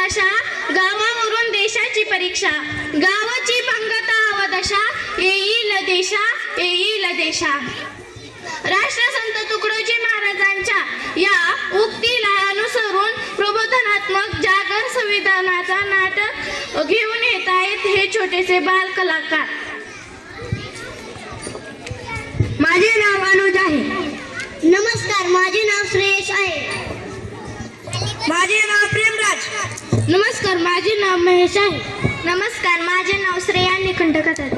निराशा गावावरून देशाची परीक्षा. गावाची पंगत अवदशा येईल देशा येईल देशा. राष्ट्रसंत तुकडोजी महाराजांच्या या उक्तीला अनुसरून प्रबोधनात्मक जागर संविधानाचा नाटक घेऊन येत आहेत हे छोटेसे बाल कलाकार माझे नाव अनुज आहे. नमस्कार माझे नमस्कार माझे नाव महेश आहे. नमस्कार माझे नाव श्रेया निखंड कथर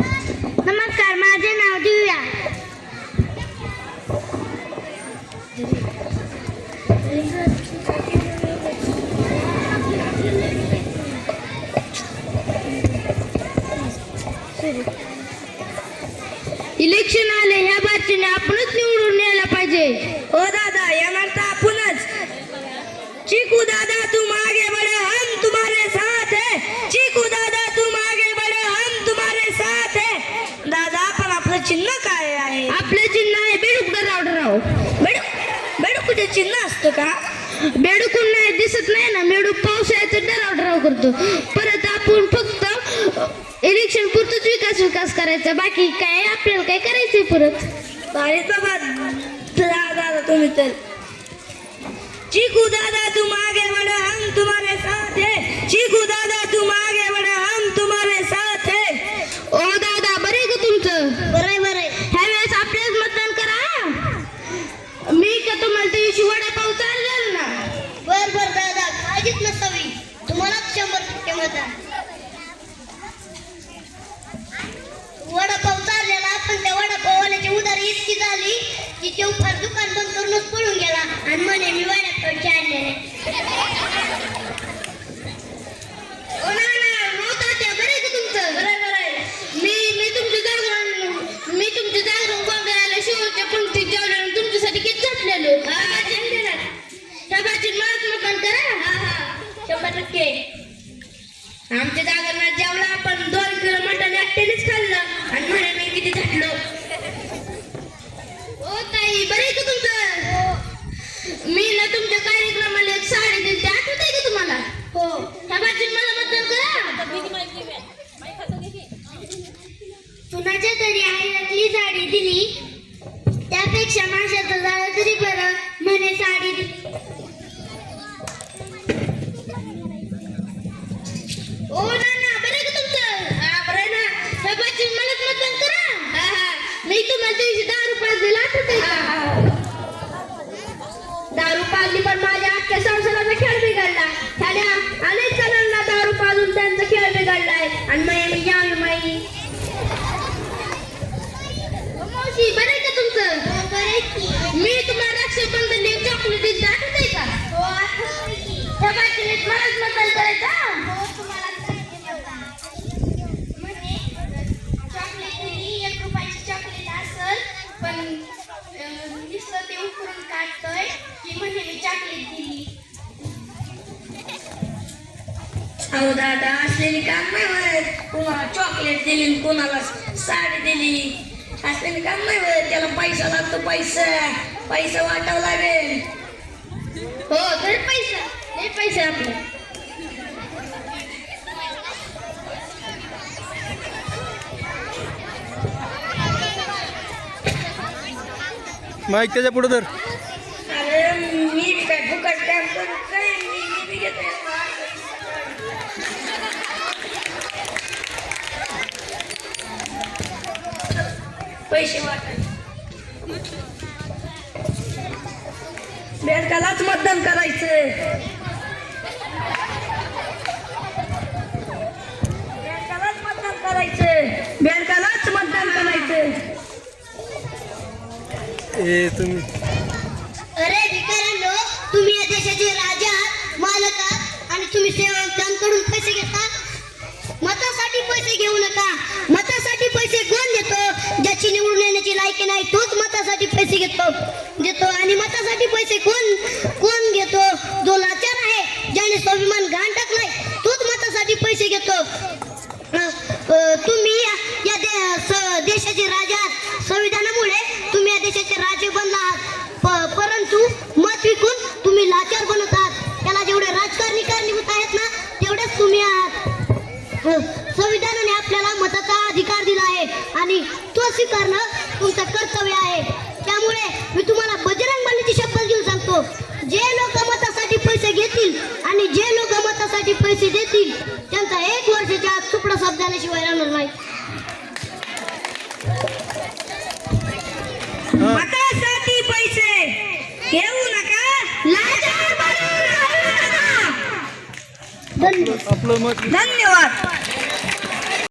नमस्कार माझे नाव दिव्या. इलेक्शन आले ह्या बातमीने आपणच निवडून यायला पाहिजे. हो दादा येणार तर आपणच. चिकू दादा तुम चिन्ह काय आहे? आपलं चिन्ह आहे बेडूक डराव बेडू बेडू कुठे चिन्ह असतं का? बेडूकून नाही दिसत नाही ना. बेडूक पावसाळ्याचं डराव डराव करतो. परत आपण फक्त इलेक्शन पुरतच विकास विकास करायचा. बाकी काय आपल्याला काय करायचंय परत? भारीच दादा तुम्ही तर. चिकू दादा तुम आगे बढ़े हम तुम्हारे साथ है चिकू दादा तुम आगे बढ़े हम तुम्हारे साथ है ओ दादा बरे का तुमचं बरं बरं ह्या वेळेस आपल्याच मतदान करा मी का तुम्हाला त्या दिवशी वडापाव चाललेल ना बर बर दादा काळजीच नसावी तुम्हालाच शंभर वडापाव चाललेला पण त्या वडापाववाल्याची उधार इतकी झाली की तो दुकान बंद करूनच पळून गेला आणि म्हणे मी वडापावचे आणलेले ओ आमच्या जागरणात जेवला आपण. दोन किलो मटण एकट्यानेच खाल्लं. आणि म्हणे मी किती झटलो ओ ताई बरे का तुमचं? मी ना तुमच्या कार्यक्रमाला एक साडी दिली आठवत आहे का तुम्हाला? हो. ह्या बाजून मला मतदान करा. कुणाच्या तरी आईला साडी दिली. त्यापेक्षा झालं तरी बरं. म्हणे साडी दिली मी तुम्हाला त्या दिवशी दहा रुपये अहो दादा असलेली काम नाही होत कोणाला चॉकलेट दिली आणि कोणाला साडी दिली. असलेली काम नाही होत त्याला पैसा लागतो पैसा. पैसा वाटावा लागेल. हो तर पैसा. नाही पैसा आपला. माईक त्याच्या पुढे तर पैसे वाटा बँकालाच मतदान करायचं बँकालाच मतदान करायचं तुम्ही. अरे भिकाऱ्यांनो तुम्ही या देशाचे की नाही तोच मतासाठी पैसे घेतो. घेतो आणि मतासाठी पैसे कोण कोण घेतो? जो लाचार आहे ज्याने स्वाभिमान घाण टाकलाय तोच मतासाठी पैसे घेतो. तुम्ही या दे देशाचे राजा संविधानामुळे तुम्ही या देशाचे राजे बनला आहात. परंतु मत विकून तुम्ही लाचार बनत आहात. त्याला जेवढे राजकारणी कारणीभूत आहेत ना तेवढेच तुम्ही आहात. संविधानाने आपल्याला मताचा अधिकार दिला आहे. आणि तो स्वीकारणं तुमचं कर्तव्य आहे. त्यामुळे मी तुम्हाला बजरंग बलीची शपथ घेऊन सांगतो. जे लोक मतासाठी पैसे घेतील आणि जे लोक मतासाठी पैसे देतील त्यांचा एक वर्षाच्या आत सुपडा साफ झाल्याशिवाय राहणार नाही. मतासाठी पैसे घेऊ नका बनू धन्यवाद.